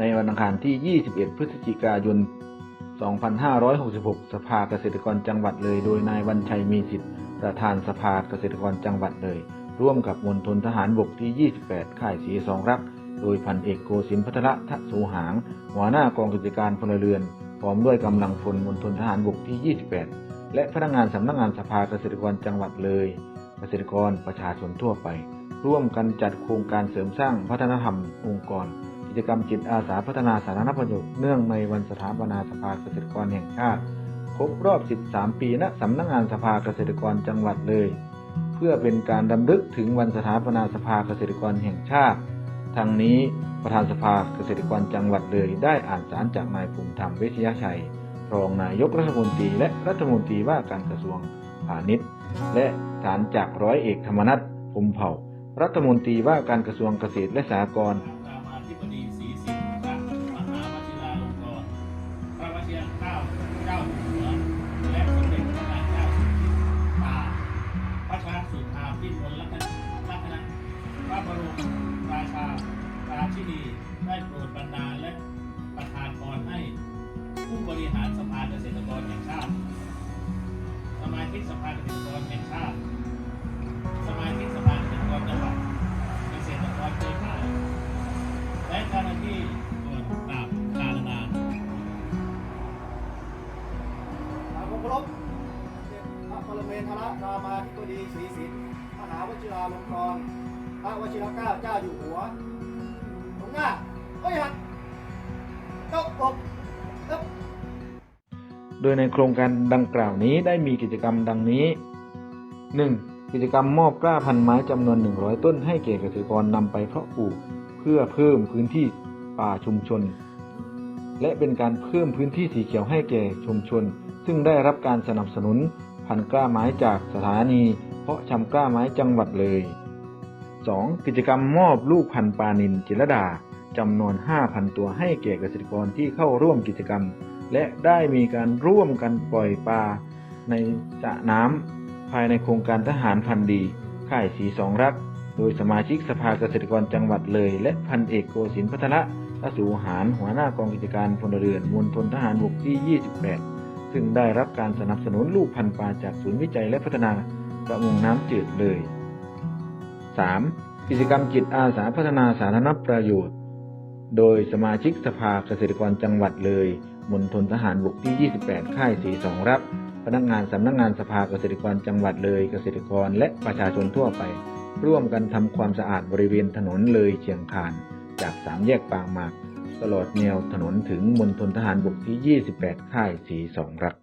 ในวันอังคารที่ 21 พฤศจิกายน 2566 สภาเกษตรกรจังหวัดเลย โดยนายวันชัยมีสิทธิ์ประธานสภาเกษตรกรจังหวัดเลย ร่วมกับมณฑลทหารบกที่ 28 ค่ายสีสองรัก โดยพันเอกโกศินพัทระทะสูหาง หัวหน้ากองกิจการพลเรือน พร้อมด้วยกำลังพลมณฑลทหารบกที่ 28 และพนักงานสำนักงานสภาเกษตรกรจังหวัดเลย เกษตรกรประชาชนทั่วไป ร่วมกันจัดโครงการเสริมสร้างพัฒนธรรมองค์กร กิจกรรมจิตอาสาพัฒนาสาธารณประโยชน์เนื่องในวันสถาปนาสภาเกษตรกรแห่งชาติ ครบรอบ 13 ปีณสำนักงานสภาเกษตรกรจังหวัดเลย เพื่อเป็นการดำลึกถึงวันสถาปนาสภาเกษตรกรแห่งชาติ ทั้งนี้ประธานสภาเกษตรกรจังหวัดเลย ได้อ่านสารจากนายภูมิธรรมเวชยชัยรองนายกรัฐมนตรีและรัฐมนตรีว่าการกระทรวงพาณิชย์ และสารจากร้อยเอกธรรมนัฐพมเผ่า รัฐมนตรีว่าการกระทรวงเกษตรและสหกรณ์ ธิบดีศรีสิงห์พระมหาวชิราลงกรณ์พระวชิรเกล้าเจ้าอยู่หัวและสมเด็จพระนางเจ้าสิริกิติ์ตาพระชาสุธาพิมลลักษณะลักษณะพระบรมราชาราชินีได้โปรดบรรดาและประทานพรให้ รับพระปรเมนทรรามาธิบดีศรีสินมหาวชิราลงกรณ์พระวชิรเกล้าเจ้าอยู่หัวตรงหน้าเฮ้ยหัดตกอกตึ๊บโดยในโครงการดังกล่าวนี้ได้มีกิจกรรมดังนี้ 1. กิจกรรมมอบกล้าพันไม้จำนวน 100 ต้นให้แก่เกษตรกรนำไปเพาะปลูก เพื่อเพิ่มพื้นที่ป่าชุมชน และเป็นการเพิ่มพื้นที่สีเขียวให้แก่ชุมชน ซึ่งได้รับการสนับสนุนพันกล้าไม้จากสถานี เพาะชำกล้าไม้จังหวัดเลย 2. กิจกรรมมอบลูกพันปลานินจิรดาจำนวน 5,000 ตัวให้แก่เกษตรกรที่เข้าร่วมกิจกรรม และได้มีการร่วมกันปล่อยปลาในสระน้ำภายในโครงการทหารพันดีค่ายสีสองรัก โดยสมาชิกสภาเกษตรกรจังหวัดเลย และพันเอกโกศินพัทระ ทสูหารหัวหน้ากองกิจการพลเรือนมณฑลทหารบกที่ 28 ซึ่งได้รับการสนับสนุนลูกพันธุ์ปลาจากศูนย์วิจัยและพัฒนาประมงน้ำจืดเลย 3. กิจกรรมจิตอาสาพัฒนาสาธารณประโยชน์ โดยสมาชิกสภาเกษตรกรจังหวัดเลยมณฑลทหารบกที่ 28 ค่ายสีสองรับ พนักงานสำนักงานสภาเกษตรกรจังหวัดเลยเกษตรกรและประชาชนทั่วไป ร่วมกันทำความสะอาดบริเวณถนนเลยเชียงคาน จากสามแยกปางหมาก ตลอดแนวถนนถึงมณฑลทหารบกที่ 28 ค่ายสีสองรัก